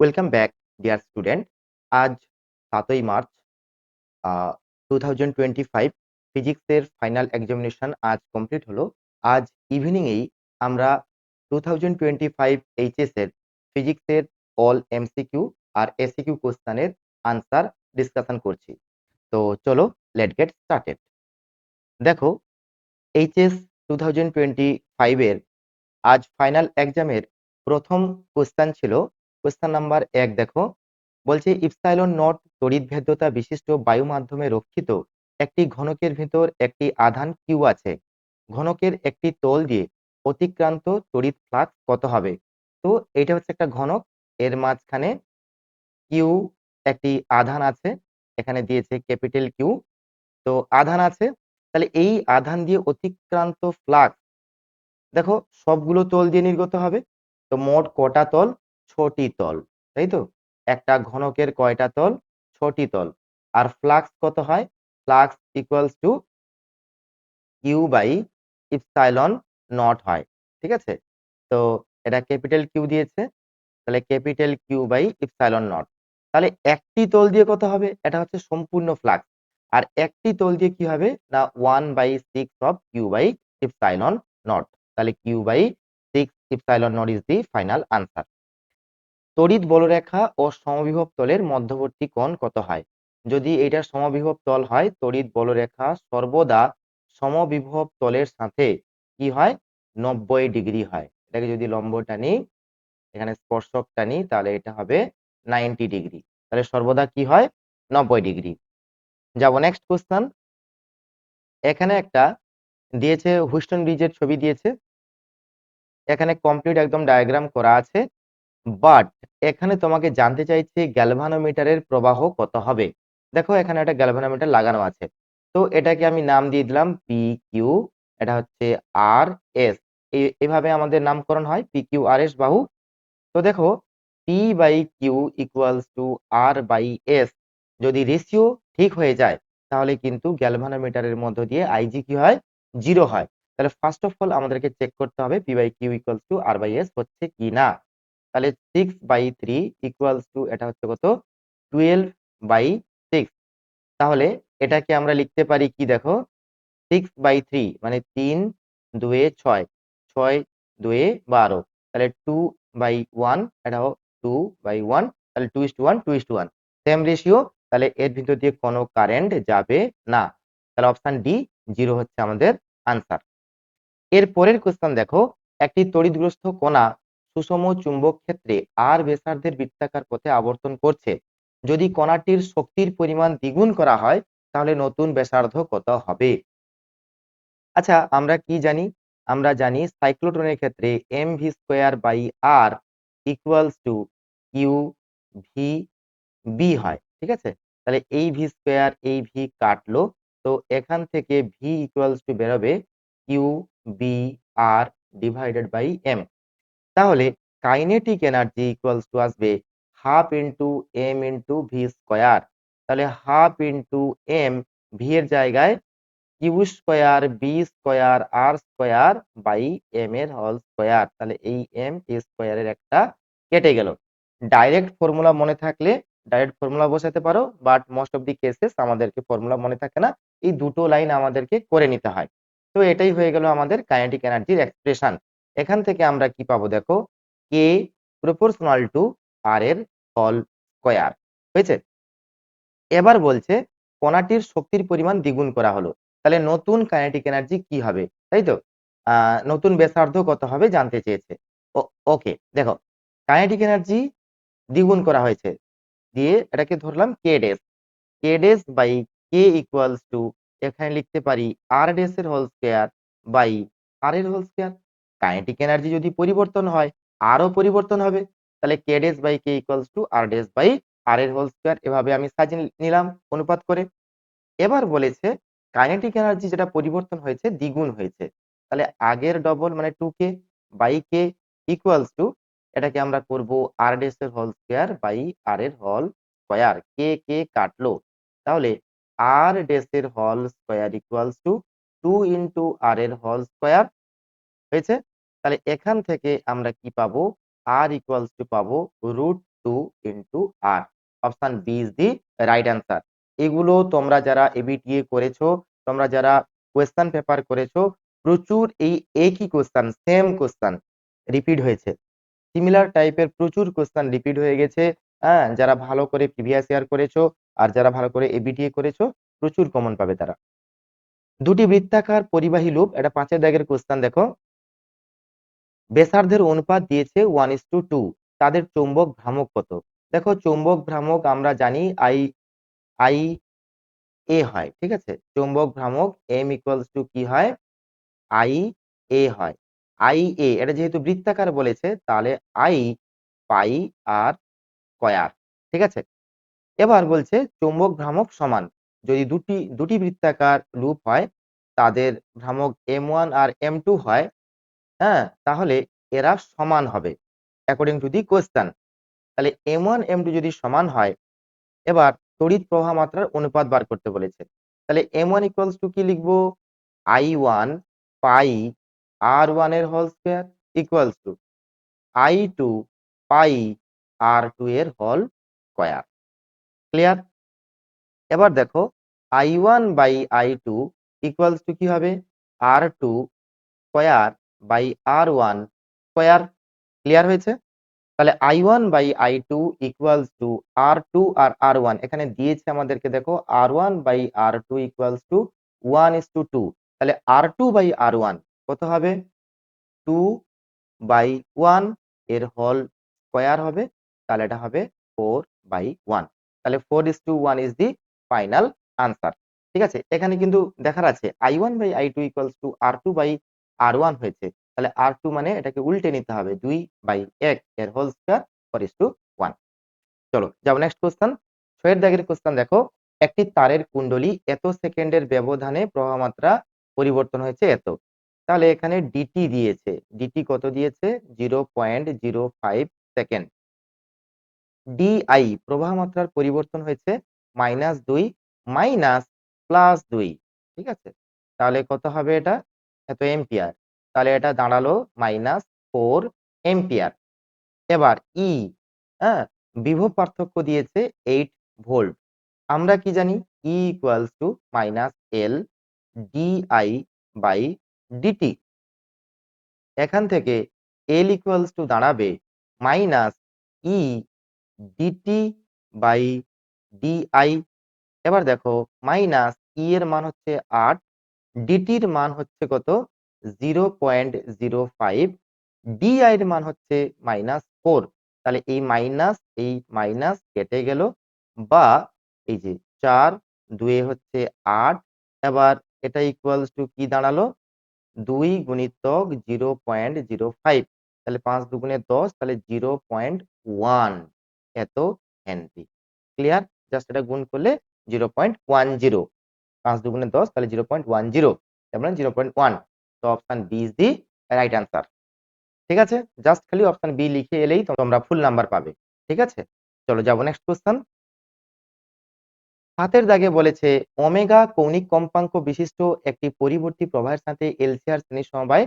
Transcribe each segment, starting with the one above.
Welcome back deer student আজ সাতই March two thousand twenty five ফিজিক্সের ফাইনাল এক্সামিনেশন আজ কমপ্লিট হলো। আজ ইভিনিংয়েই আমরা two thousand twenty five HS এর ফিজিক্সের অল এমসিকিউ আর এসিকিউ কোশ্চানের আনসার ডিসকাশন করছি। তো চলো লেট গেট স্টার্টেড দেখো এইচএস টু থাউজেন্ড টোয়েন্টি ফাইভের আজ ফাইনাল এক্সামের প্রথম কোশ্চান ছিল কোশ্চান নাম্বার এক দেখো। বলছে, ইপসাইলন নট তড়িৎ ভেদ্যতা বিশিষ্ট বায়ু মাধ্যমে রক্ষিত। একটি ঘনকের ভিতর একটি আধান কিউ আছে। ঘনকের একটি তল দিয়ে অতিক্রান্ত তড়িৎ ফ্লাক্স কত হবে? তো এটা হচ্ছে একটা ঘনক। এর মাঝখানে কিউ একটি আধান আছে। এখানে দিয়েছে ক্যাপিটাল কিউ। তো আধান আছে। তাহলে এই আধান দিয়ে অতিক্রান্ত ফ্লাক্স, দেখো, সবগুলো তল দিয়ে নির্গত হবে। তো মোট কটা তল? ছটি তল, তাই তো? একটা ঘনকের কয়টা তল? ছটি তল। আর ফ্লাক্স কত হয়? Flux equals to Q by epsilon naught হয়, ঠিক আছে? তো এটা ক্যাপিটাল কিউ দিয়েছে, তাহলে capital Q by epsilon naught তাহলে একটি তল দিয়ে কত হবে? এটা হচ্ছে সম্পূর্ণ ফ্লাক্স। আর একটি তল দিয়ে কি হবে? না one by six of Q by epsilon naught তাহলে Q by six epsilon naught is the final answer তড়িৎ বলরেখা ও সমবিভব তলের মধ্যবর্তী কোণ কত হয়? যদি এটা সমবিভব তল হয়, তড়িৎ বলরেখা সর্বদা সমবিভব তলের সাথে কি হয়? নব্বই ডিগ্রি হয়। এটাকে যদি লম্ব টানি এখানে স্পর্শক টানি তাহলে এটা হবে নাইনটি ডিগ্রি। তাহলে সর্বদা কি হয়? নব্বই ডিগ্রি। যাব নেক্সট কোশ্চেন এখানে একটা দিয়েছে হুস্টন ব্রিজের ছবি দিয়েছে। এখানে কমপ্লিট একদম ডায়াগ্রাম করা আছে। বাট এখানে তোমাকে জানতে চাইছে গ্যালভানোমিটারের প্রবাহ কত হবে। দেখো, এখানে একটা গ্যালভানোমিটার লাগানো আছে। তো এটাকে আমি নাম দিয়ে দিলাম পি কিউ এটা হচ্ছে আর এস এভাবে আমাদের নামকরণ হয় পি কিউ আর এস বাহু। তো দেখো P by Q equals to R by S যদি রেশিও ঠিক হয়ে যায়, তাহলে কিন্তু গ্যালভানোমিটারের মধ্য দিয়ে আইজি কি হয়? জিরো হয়। তাহলে ফার্স্ট অফ অল আমাদেরকে চেক করতে হবে P by Q equals to R by S হচ্ছে কি না তাহলে six by three equals to এটা হচ্ছে কত? টুয়েলভ বাই সিক্স তাহলে এটাকে আমরা লিখতে পারি কি দেখো? সিক্স বাই থ্রি মানে তিন দুয়ে ছয় ছয় দুয়ে বারো। তাহলে টু বাই ওয়ান এটা হোক টু বাই ওয়ান তাহলে two is to one two is to one same ratio তাহলে এর ভিতর দিয়ে কোনো কারেন্ট যাবে না। তাহলে অপশন ডি জিরো হচ্ছে আমাদের আনসার এর পরের কোশ্চেন দেখো, একটি তড়িৎগ্রস্ত কণা সুষম চুম্বক ক্ষেত্রে আর ব্যাসার্ধের বৃত্তাকার পথে আবর্তন করছে। যদি কণাটির শক্তির পরিমাণ দ্বিগুণ করা হয়, তাহলে নতুন ব্যাসার্ধ কত হবে? আচ্ছা আমরা কি জানি? আমরা জানি সাইক্লোট্রনের ক্ষেত্রে M V square by R equals to Q V B হয়, ঠিক আছে? তাহলে এই ভি স্কোয়ার এই ভি কাটলো, তো এখান থেকে ভি ইকুয়ালস টু বেরোবে Q B R divided by M তাহলে কাইনেটিক এনার্জি ইকুয়ালস টু আসবে half into M into V square তাহলে হাফ ইন্টু এম ভি এর জায়গায় Q square B square R square by M এর হল square তাহলে এই এম এ স্কোয়ারের একটা কেটে গেল। ডাইরেক্ট ফর্মুলা মনে থাকলে ডাইরেক্ট ফর্মুলা বসাতে পারো but most of the cases আমাদেরকে ফর্মুলা মনে থাকে না। এই দুটো লাইন আমাদেরকে করে নিতে হয়। তো এটাই হয়ে গেল আমাদের কাইনেটিক এনার্জির এক্সপ্রেশন এখান থেকে আমরা কি পাবো দেখো? কে প্রপোর্শনাল টু আর এর হল স্কোয়ার হয়েছে? এবার বলছে কণাটির শক্তির পরিমাণ দ্বিগুণ করা হলো। তাহলে নতুন কাইনেটিক এনার্জি কি হবে? তাই তো? নতুন ব্যাসার্ধ কত হবে জানতে চেয়েছে। ওকে দেখো কাইনেটিক এনার্জি দ্বিগুণ করা হয়েছে। দিয়ে এটাকে ধরলাম k dash k dash by k equals to এখানে লিখতে পারি আর ডেস এর হোল স্কোয়ার বাই আর এর হোল স্কোয়ার কাইনেটিক এনার্জি যদি পরিবর্তন হয় আরও পরিবর্তন হবে। তাহলে K dash by K equals to R dash by R এর হোল স্কোয়ার এভাবে আমি সাজিয়ে নিলাম অনুপাত করে। এবার বলেছে কাইনেটিক এনার্জি যেটা পরিবর্তন হয়েছে, দ্বিগুণ হয়েছে। তাহলে আগের ডবল মানে two K by K equals to এটাকে আমরা করব আর ডেস এর হোল স্কোয়ার বাই আর এর হোল স্কোয়ার কে কে কাটলো। তাহলে আর ডেস এর whole square equals to two into R এর হোল স্কোয়ার হয়েছে? তাহলে এখান থেকে আমরা কি পাবো? আর ইকুয়ালস টু পাবো root two into R option B is the right answer এগুলো তোমরা যারা এবিটিএ করেছ, তোমরা যারা কোয়েশ্চেন পেপার করেছ, প্রচুর এই একই কোয়েশ্চেন সেম কোয়েশ্চেন রিপিট হয়েছে। সিমিলার টাইপের প্রচুর কোয়েশ্চেন রিপিট হয়ে গেছে। হ্যাঁ যারা ভালো করে প্রিভিয়াস ইয়ার করেছ আর যারা ভালো করে এবিটিএ করেছ, প্রচুর কমন পাবে তারা। দুটি বৃত্তাকার পরিবাহী লুপ এটা পাঁচের দাগের কোয়েশ্চেন দেখো। ব্যাসার্ধের অনুপাত দিয়েছে ওয়ান ইস টু টু তাদের চৌম্বক ভ্রামক কত? দেখো চৌম্বক ভ্রামক আমরা জানি আই আই এ হয়, ঠিক আছে? চৌম্বক ভ্রামক এম ইকুয়ালস টু কি হয়? আই এ হয়। আই এ এটা যেহেতু বৃত্তাকার বলেছে, তাহলে আই পাই আর কয়ার ঠিক আছে? এবার বলছে চৌম্বক ভ্রামক সমান, যদি দুটি দুটি বৃত্তাকার লুপ হয়, তাদের ভ্রামক এম ওয়ান আর এম টু হয় হ্যাঁ তাহলে এরা সমান হবে অ্যাকর্ডিং টু দি কোয়েশ্চেন তাহলে এম ওয়ান এম টু যদি সমান হয়, এবার তড়িৎ প্রবাহ মাত্রার অনুপাত বার করতে বলেছে। তাহলে এম ওয়ান ইকুয়ালস টু কি লিখব? আই ওয়ান পাই আর ওয়ানের whole square equals to I two pi R two এর হোল স্কোয়ার ক্লিয়ার এবার দেখো I one by I two equals to কি হবে? R two square by R one square clear হয়েছে? তাহলে I one by I two equals to R two R R one. এখানে দিয়েছে আমাদেরকে, দেখো, R one by R two equals to one is to two তাহলে R two by R one কত হবে? Two by ওয়ানের হল স্কোয়ার হবে। তাহলে এটা হবে ফোর বাই ওয়ান। তাহলে four is to one is the final answer ঠিক আছে? এখানে কিন্তু দেখার আছে, I one by I two equals to R two by R one হয়েছে। তাহলে আর টু মানে এটাকে উল্টে নিতে হবে দুই বাই এক, এর whole square four is to one চলো, যাব নেক্সট কোশ্চেন ছয়ের দাগের কোশ্চেন দেখো। একটি তারের কুণ্ডলী এত সেকেন্ডের ব্যবধানে প্রবাহ মাত্রা পরিবর্তন হয়েছে এত। তাহলে এখানে ডিটি দিয়েছে। ডিটি কত দিয়েছে? Zero point zero five second di প্রবাহ মাত্রার পরিবর্তন হয়েছে মাইনাস দুই মাইনাস প্লাস দুই। ঠিক আছে? তাহলে কত হবে এটা? এত এম্পিয়ার তাহলে এটা দাঁড়াল মাইনাস ফোর এম্পিয়ার এবার ই হ্যাঁ বিভব পার্থক্য দিয়েছে এইট ভোল্ট আমরা কি জানি? E equals to minus L di by dt এখান থেকে এল ইকুয়ালস টু দাঁড়াবে minus E dt by di এবার দেখো মাইনাস ই এর মান হচ্ছে আট ডিটির মান হচ্ছে কত? Zero point zero five di এর মান হচ্ছে মাইনাস ফোর তাহলে এই মাইনাস এই মাইনাস কেটে গেল। বা এই যে চার, দুয়ে হচ্ছে আট। এবার এটা ইকুয়ালস টু কি দাঁড়াল? দুই গুণিতক জিরো পয়েন্ট জিরো ফাইভ তাহলে পাঁচ দুগুণে দশ, তাহলে জিরো পয়েন্ট ওয়ান এত হেনরি ক্লিয়ার জাস্ট এটা গুণ করলে জিরো পয়েন্ট ওয়ান জিরো পাঁচ দুগুণে দশ, তাহলে জিরো পয়েন্ট ওয়ান জিরো তারপরে জিরো পয়েন্ট ওয়ান তো option B is the right answer ঠিক আছে? জাস্ট খালি অপশন বি লিখে এলেই তোমরা ফুল নাম্বার পাবে। ঠিক আছে? চলো যাব নেক্সট কোশ্চেন হাতের দাগে বলেছে, ওমেগা কৌণিক কম্পাঙ্ক বিশিষ্ট একটি পরিবর্তী প্রবাহের সাথে এলসিআর শ্রেণির সমবায়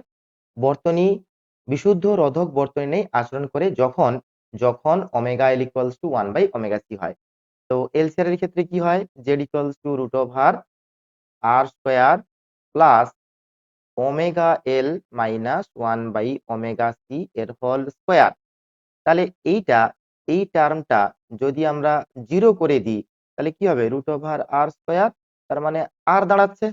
বর্তনী, বিশুদ্ধ রোধক বর্তনী নেই আচরণ করে যখন যখন omega L equals to one by omega C হয়। তো এলসিআর এর ক্ষেত্রে কি হয়? Z equals to root over R square plus omega L minus one by omega C এর হোল স্কোয়ার তাহলে এইটা, এই টার্মটা যদি আমরা জিরো করে দিই, তাহলে কি হবে? রুট ওভার আর স্কোয়ার তার মানে আর দাঁড়াচ্ছে।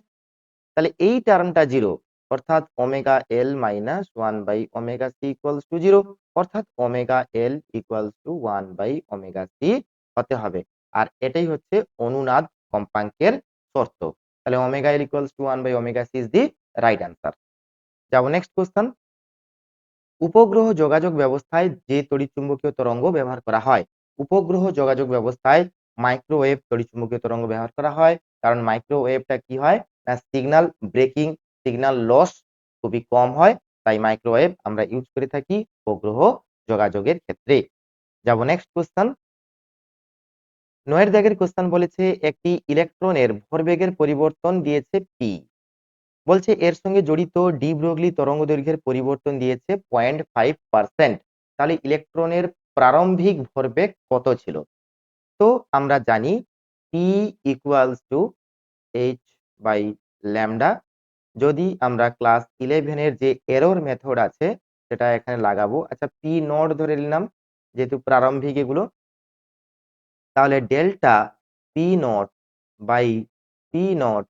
তাহলে এই টার্মটা জিরো অর্থাৎ omega L minus one by omega C equals to zero অর্থাৎ omega L equals to one by omega C হতে হবে। আর এটাই হচ্ছে অনুনাদ কম্পাঙ্কের শর্ত। তাহলে omega L equals to one by omega C is the right answer যাব নেক্সট কোশ্চেন উপগ্রহ যোগাযোগ ব্যবস্থায় যে তড়িৎচুম্বকীয় তরঙ্গ ব্যবহার করা হয়। উপগ্রহ যোগাযোগ ব্যবস্থায় মাইক্রোওয়েভ তড়িৎচুম্বকীয় তরঙ্গ ব্যবহার করা হয়। কারণ মাইক্রোওয়েভটা কি হয়? না সিগন্যাল ব্রেকিং সিগন্যাল লস খুবই কম হয়। তাই মাইক্রোওয়েভ আমরা ইউজ করে থাকি উপগ্রহ যোগাযোগের ক্ষেত্রে। যাব নেক্সট কোশ্চেন নয়ের দাগের কোশ্চেন বলেছে, একটি ইলেকট্রনের ভরবেগের পরিবর্তন দিয়েছে পি বলছে, এর সঙ্গে জড়িত ডি ব্রগলি তরঙ্গ দৈর্ঘ্যের পরিবর্তন দিয়েছে পয়েন্ট ফাইভ পার্সেন্ট। তাহলে ইলেকট্রনের প্রারম্ভিক ভরবেগ কত ছিল? তো আমরা জানি P equals to H by lambda যদি আমরা ক্লাস ইলেভেনের যে এরর মেথড আছে, সেটা এখানে লাগাবো। আচ্ছা পি নট ধরে নিলাম, যেহেতু প্রারম্ভিক এগুলো তাহলে delta P naught by P naught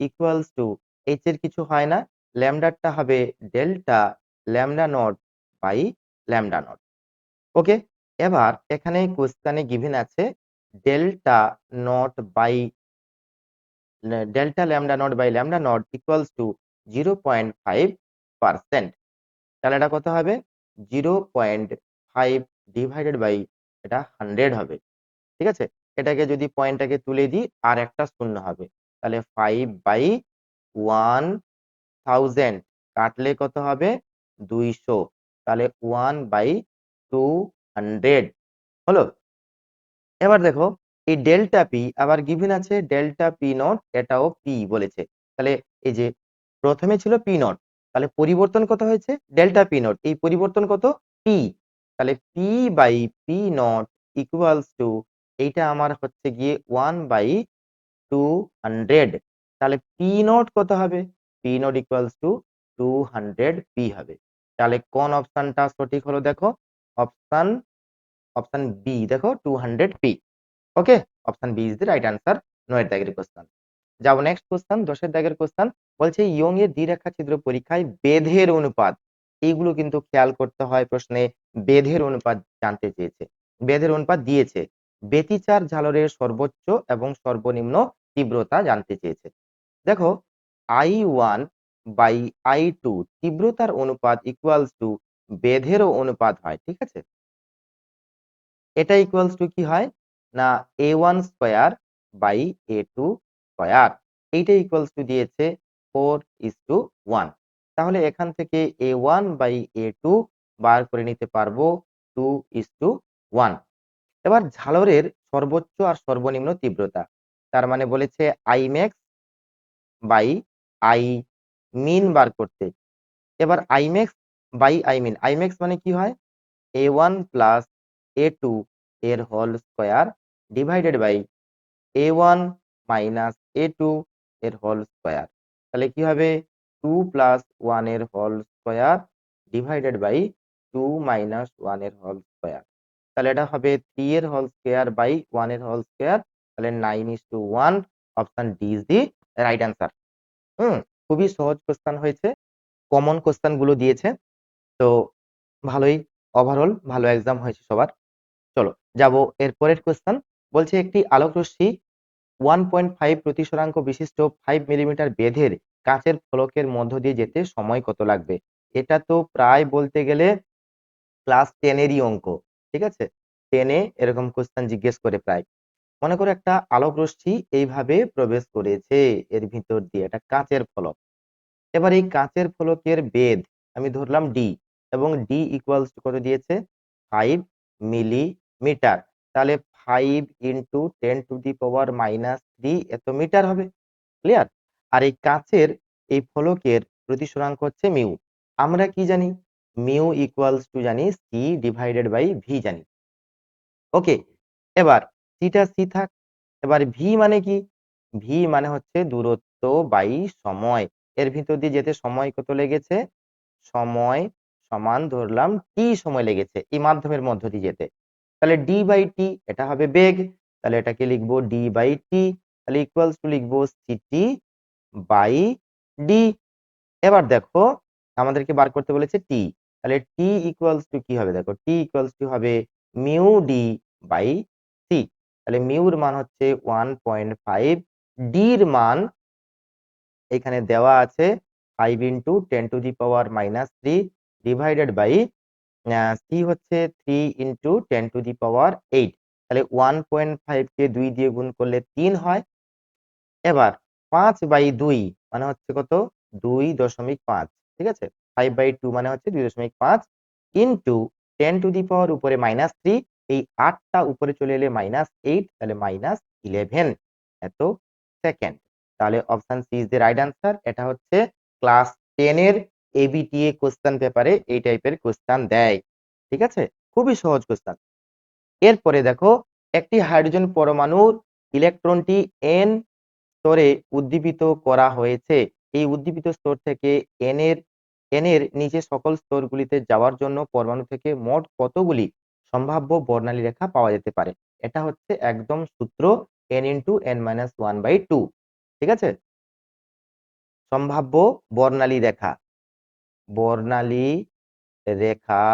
equals to H এর কিছু হয় না, ল্যামডারটা হবে delta lambda naught by lambda naught. Okay, এবার এখানে কোশ্চানে গিভেন আছে delta naught by delta lambda naught by lambda naught equals to zero point five percent তাহলে এটা কত হবে? Zero point five divided by এটা হান্ড্রেড হবে। ঠিক আছে? এটাকে যদি পয়েন্টটাকে তুলে দিই, আর একটা শূন্য হবে। তাহলে ফাইভ বাই ওয়ান থাউজেন্ড কাটলে কত হবে? দুইশো। তাহলে ওয়ান বাই টু হান্ড্রেড হলো? এবার দেখো, এই ডেল্টা পি আবার গিভিন আছে ডেল্টা পি নট এটাও পি বলেছে। তাহলে এই যে প্রথমে ছিল পি নট তাহলে পরিবর্তন কত হয়েছে? ডেল্টা পি নট এই পরিবর্তন কত? পি তাহলে P by P naught equals to এইটা আমার হচ্ছে গিয়ে ওয়ান বাই টু হান্ড্রেড তাহলে পি নট কত হবে? P naught equals to two hundred P হবে। তাহলে কোন অপশনটা সঠিক হলো দেখো? অপশন অপশন বি দেখো two hundred P okay option B is the right answer নয়ের দাগের কোশ্চেন যাব নেক্সট কোশ্চেন দশের দাগের কোশ্চেন বলছে ইয়ং এর দ্বিরেখা ছিদ্র পরীক্ষায় বেধের অনুপাত। এইগুলো কিন্তু খেয়াল করতে হয় প্রশ্নে, বেধের অনুপাত জানতে চেয়েছে। বেধের অনুপাত দিয়েছে। ব্যতিচার ঝালরের সর্বোচ্চ এবং সর্বনিম্ন তীব্রতা জানতে চেয়েছে। দেখো, I one by I two তীব্রতার অনুপাত ইকুয়ালস টু বেধেরও অনুপাত হয়, ঠিক আছে? এটা ইকুয়ালস টু কি হয়? না, A one square by A two square. এইটা ইকুয়ালস টু দিয়েছে ফোর ইস টু ওয়ান। তাহলে এখান থেকে A one by A two বার করে নিতে পারব টু ইস টু ওয়ান। এবার ঝালরের সর্বোচ্চ আর সর্বনিম্ন তীব্রতা। তার মানে বলেছে I max by I min বার করতে। এবার I max by I min I max মানে কি হয়? A one plus A two এর whole square divided by A one minus A two এর হোল স্কোয়ার তাহলে কি হবে? টু প্লাস ওয়ানের whole square divided by two minus ওয়ানের হোল স্কোয়ার তাহলে এটা হবে থ্রি এর হোল স্কোয়ার বাই ওয়ানের হোল স্কোয়ার তাহলে nine is to one option D is the right answer hmm, খুবই সহজ কোশ্চেন হয়েছে কমন কোশ্চেনগুলো দিয়েছে, তো ভালোই ওভারঅল ভালো এক্সাম হয়েছে সবার। চলো, যাব এর পরের কোশ্চেন বলছে একটি আলোক রশ্মি ওয়ান পয়েন্ট ফাইভ প্রতিসরাঙ্ক বিশিষ্ট ফাইভ মিলিমিটার বেধের কাঁচের ফলকের মধ্য দিয়ে যেতে সময় কত লাগবে? এটা তো প্রায় বলতে গেলে ক্লাস টেনেরই অঙ্ক। ঠিক আছে? টেনে এরকম কোশ্চেন জিজ্ঞেস করে প্রায়। মনে করো একটা আলোক রশ্মি এইভাবে প্রবেশ করেছে এর ভিতর দিয়ে, একটা কাঁচের ফলক। এবার এই কাঁচের ফলকের বেদ আমি ধরলাম ডি এবং ডি ইকুয়ালস কত দিয়েছে ফাইভ মিলিমিটার তাহলে five into ten to the power minus three এত মিটার হবে। ক্লিয়ার আর এই কাঁচের, এই ফলকের প্রতিসরাঙ্ক হচ্ছে মিউ আমরা কি জানি? মিউ ইকুয়ালস টু জানি সি ডিভাইডেড বাই ভি জানি। ওকে এবার সিটা সি থাক, এবার ভি মানে কি? ভি মানে হচ্ছে দূরত্ব বাই সময়। এর ভিতর দিয়ে যেতে সময় কত লেগেছে? সময় সমান ধরলাম টি সময় লেগেছে, এই মাধ্যমের মধ্য দিয়ে যেতে। তাহলে ডি বাই টি এটা হবে বেগ। তাহলে এটাকে লিখব ডি বাই টি তাহলে ইকুয়ালস টু লিখব সিটি বাই ডি এবার দেখো, আমাদেরকে বার করতে বলেছে টি তাহলে টি ইকুয়ালস টু কি হবে? দেখো টি ইকুয়ালস টু হবে মিউ ডি বাই সি তাহলে মিউর মান হচ্ছে ওয়ান পয়েন্ট ফাইভ ডির মান এখানে দেওয়া আছে five into ten to the power minus three divided by C হচ্ছে three into ten to the power eight তাহলে ওয়ান পয়েন্ট ফাইভ কে দুই দিয়ে গুণ করলে তিন হয়। এবার পাঁচ বাই দুই মানে হচ্ছে কত? দুই দশমিক পাঁচ। ঠিক আছে? ফাইভ বাই টু মানে হচ্ছে দুই দশমিক পাঁচ into ten to the power উপরে মাইনাস থ্রি এই আটটা উপরে চলে এলে মাইনাস এইট তাহলে মাইনাস ইলেভেন এত সেকেন্ড তাহলে option c is the right answer এটা হচ্ছে ক্লাস টেন এর এবিটিএ কোশ্চেন পেপারে এই টাইপের কোশ্চেন দেয়। ঠিক আছে? খুবই সহজ কোশ্চেন এরপরে দেখো, একটি হাইড্রোজেন পরমাণুর ইলেকট্রনটি এন স্তরে উদ্দীপিত করা হয়েছে। এই উদ্দীপিত স্তর থেকে এন এর এন নিচে সকল স্তরগুলিতে যাওয়ার জন্য পরমাণু থেকে মোট কতগুলি সম্ভাব্য বর্ণালী রেখা পাওয়া যেতে পারে? এটা হচ্ছে একদম সূত্র N into N minus one by two ঠিক আছে? সম্ভাব্য বর্ণালী রেখা। বর্ণালী রেখা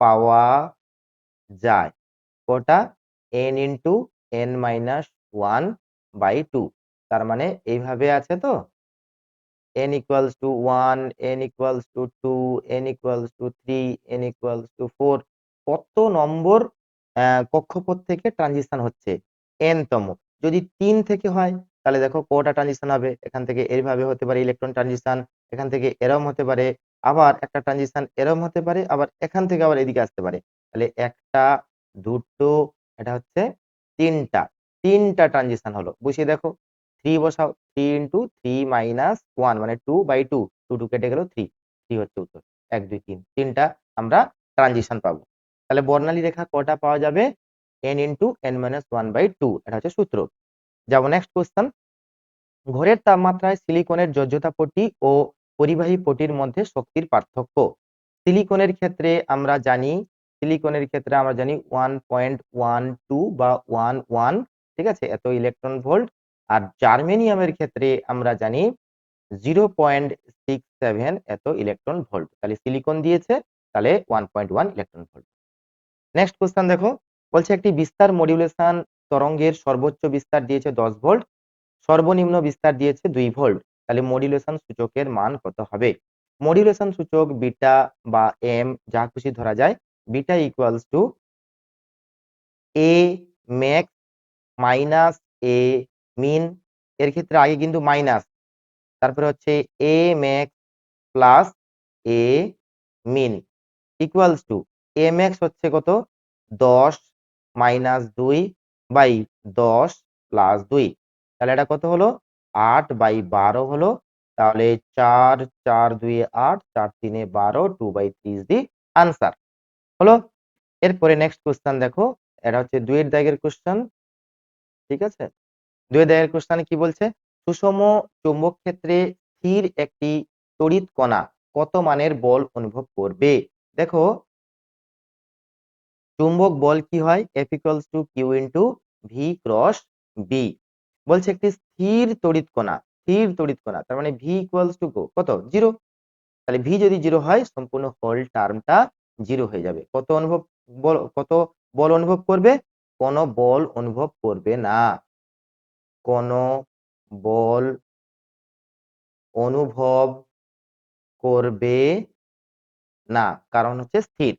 পাওয়া যায় কটা N into N minus one by two তার মানে এইভাবে আছে তো? N equals to 1 n equals to 2 n equals to 3 n equals to 4 কত নম্বর কক্ষপথ থেকে ট্রানজিশন হচ্ছে? n তম। যদি তিন থেকে হয়, তাহলে দেখো কটা ট্রানজিশন হবে? এখান থেকে এইভাবে হতে পারে ইলেকট্রন ট্রানজিশন এখান থেকে এরম হতে পারে, আবার একটা ট্রানজিশন এরম হতে পারে, আবার এখান থেকে আবার এদিকে আসতে পারে। তাহলে একটা, দুটো, এটা হচ্ছে তিনটা। তিনটা ট্রানজিশন হলো। বুঝিয়ে দেখো। থ্রি বসাও three into three minus one মানে two by two two two কেটে গেল থ্রি থ্রি হচ্ছে উত্তর, এক, দুই, তিন, তিনটা আমরা ট্রানজিশন পাবো। তাহলে বর্ণালী রেখা কটা পাওয়া যাবে? N into N minus one by two এটা হচ্ছে সূত্র। যাব নেক্সট কোয়েশ্চেন ঘরের তাপমাত্রায় সিলিকনের যোজ্যতা পটি ও পরিবাহী পটির মধ্যে শক্তির পার্থক্য। সিলিকনের ক্ষেত্রে আমরা জানি সিলিকনের ক্ষেত্রে আমরা জানি ওয়ান পয়েন্ট ওয়ান টু বা ওয়ান ওয়ান ঠিক আছে? এত ইলেকট্রন ভোল্ট আর জার্মেনিয়ামের ক্ষেত্রে আমরা জানি জিরো পয়েন্ট সিক্স সেভেন এত ইলেকট্রন ভোল্ট। তাহলে সিলিকন দিয়েছে, তাহলে one point one electron volt. Next question দেখো, বলছে একটি বিস্তার মডিউলেশন তরঙ্গের সর্বোচ্চ বিস্তার দিয়েছে দশ ভোল্ট, সর্বনিম্ন বিস্তার দিয়েছে দুই ভোল্ট। তাহলে মডিউলেশন সূচকের মান কত হবে? মডিউলেশন সূচক বিটা বা এম, যা খুশি ধরা যায়, beta equals to A max minus A min এর ক্ষেত্রে আগে কিন্তু মাইনাস তারপরে হচ্ছে A max plus A min equals to A max হচ্ছে কত? দশ মাইনাস দুই বাই দশ প্লাস দুই। তাহলে এটা কত হলো? আট বাই বারো হলো। তাহলে চার চার দুই আট, চার তিনে বারো two by three the answer হলো? এরপরে নেক্সট কোশ্চেন দেখো। এটা হচ্ছে দুইয়ের দাগের কোশ্চেন ঠিক আছে? দুইয়ের দাগের কোশ্চেনে কি বলছে? সুষম চুম্বক ক্ষেত্রে স্থির একটি তড়িৎ কণা কত মানের বল অনুভব করবে? দেখো, চুম্বক বল কি হয়? F equals to Q into V cross B বলছে একটি স্থির তড়িৎ কণা, স্থির তড়িৎ কণা, তার মানে ভি ইকুয়ালস টু কত? জিরো তাহলে ভি যদি জিরো হয়, সম্পূর্ণ হোল টার্মটা জিরো হয়ে যাবে। কত অনুভব বল, কত বল অনুভব করবে? কোনো বল অনুভব করবে না। কোন বল অনুভব করবে না। কারণ হচ্ছে স্থির।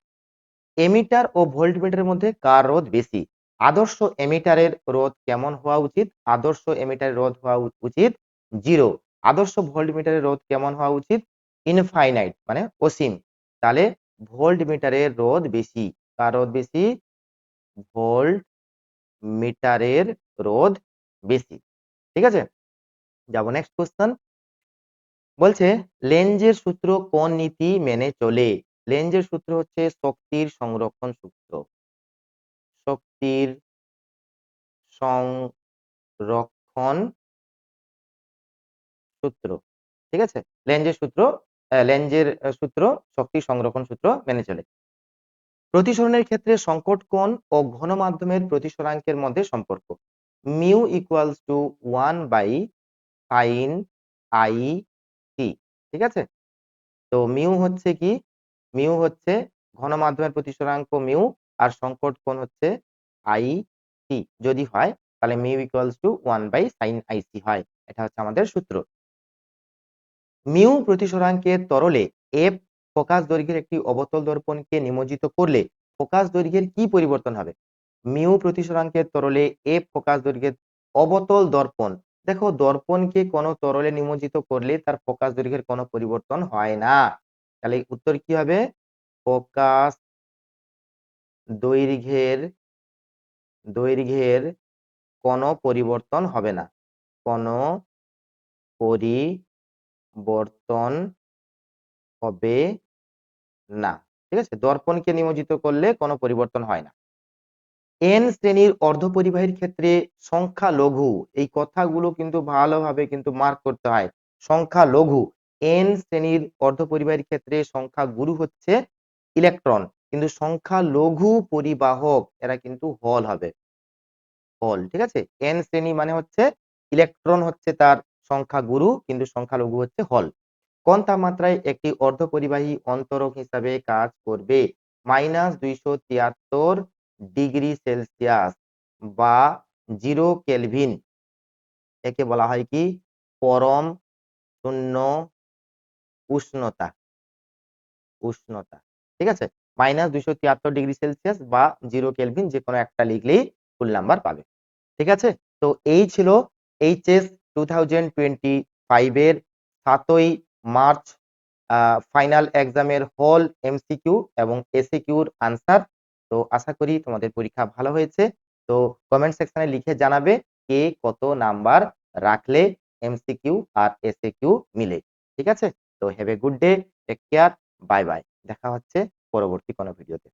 এমিটার ও ভোল্টমিটারের মধ্যে কার রোধ বেশি? আদর্শ এমিটারের রোধ কেমন হওয়া উচিত? আদর্শ এমিটারের রোধ হওয়া উচিত জিরো। আদর্শ ভোল্টমিটারের রোধ কেমন হওয়া উচিত? ইনফাইনাইট মানে অসীম। তাহলে ভোল্টমিটারের রোধ বেশি। কার রোধ বেশি? ভোল্ট মিটারের রোধ বেশি, ঠিক আছে? যাব নেক্সট কোশ্চেন বলছে লেঞ্জের সূত্র কোন নীতি মেনে চলে? লেঞ্জের সূত্র হচ্ছে শক্তির সংরক্ষণ সূত্র। শক্তির সংরক্ষণ সূত্র, ঠিক আছে? লেঞ্জের সূত্র লেঞ্জের সূত্র শক্তি সংরক্ষণ সূত্র মেনে চলে। প্রতিসরণের ক্ষেত্রে সংকট কোণ ও ঘন মাধ্যমের প্রতিসরাঙ্কের মধ্যে সম্পর্ক। Mu equals to one by sine i t, ঠিক আছে? তো মিউ হচ্ছে কি? মিউ হচ্ছে ঘন মাধ্যমের প্রতিসরাঙ্ক মিউ আর সংকট কোণ হচ্ছে আই টি। যদি হয়, তাহলে mu equals to one by sine i ic হয়। এটা হচ্ছে আমাদের সূত্র। মিউ প্রতিসরাঙ্কের তরলে এফ ফোকাস দৈর্ঘ্যের একটি অবতল দর্পণকে নিমজ্জিত করলে ফোকাস দৈর্ঘ্যের কি পরিবর্তন হবে? মিউ প্রতিসরাঙ্কের তরলে এফ ফোকাস দৈর্ঘ্যের অবতল দর্পণ। দেখো, দর্পণকে কোনো তরলে নিমজ্জিত করলে তার ফোকাস দৈর্ঘ্যের কোনো পরিবর্তন হয় না। তাহলে উত্তর কি হবে? ফোকাস দৈর্ঘ্যের দৈর্ঘ্যের কোনো পরিবর্তন হবে না। কোনো পরিবর্তন হবে না। ঠিক আছে? দর্পণকে নিমজ্জিত করলে কোনো পরিবর্তন হয় না। এন শ্রেণির অর্ধপরিবাহীর ক্ষেত্রে সংখ্যা লঘু এই কথাগুলো কিন্তু ভালোভাবে কিন্তু মার্ক করতে হয়। সংখ্যা লঘু এন শ্রেণির অর্ধপরিবাহীর ক্ষেত্রে সংখ্যা গুরু হচ্ছে ইলেকট্রন কিন্তু সংখ্যা লঘু পরিবাহক, এরা কিন্তু হল হবে। হল ঠিক আছে? এন শ্রেণি মানে হচ্ছে ইলেকট্রন হচ্ছে তার সংখ্যা গুরু কিন্তু সংখ্যা লঘু হচ্ছে হল কোন তাপমাত্রায় একটি অর্ধপরিবাহী অন্তরক হিসাবে কাজ করবে। মাইনাস দুইশো তিয়াত্তর ডিগ্রি সেলসিয়াস বা জিরো কেলভিন, একে বলা হয় কি? পরম শূন্য উষ্ণতা। উষ্ণতা, ঠিক আছে? মাইনাস দুইশো তিয়াত্তর ডিগ্রি সেলসিয়াস বা জিরো কেলভিন যে কোনো একটা লিখলেই ফুল নাম্বার পাবে, ঠিক আছে? তো এই ছিল এইচএস টু থাউজেন্ড টোয়েন্টি ফাইভের সাতই মার্চ ফাইনাল এক্সামের হল, এমসিকিউ এবং এসিকিউর আনসার। তো আশা করি তোমাদের পরীক্ষা ভালো হয়েছে। তো কমেন্ট সেকশনে লিখে জানাবে কে কত নাম্বার রাখলে এমসিকিউ আর এসিকিউ মিলে। ঠিক আছে? তো have a good day take care bye bye দেখা হচ্ছে পরবর্তী কোনো ভিডিওতে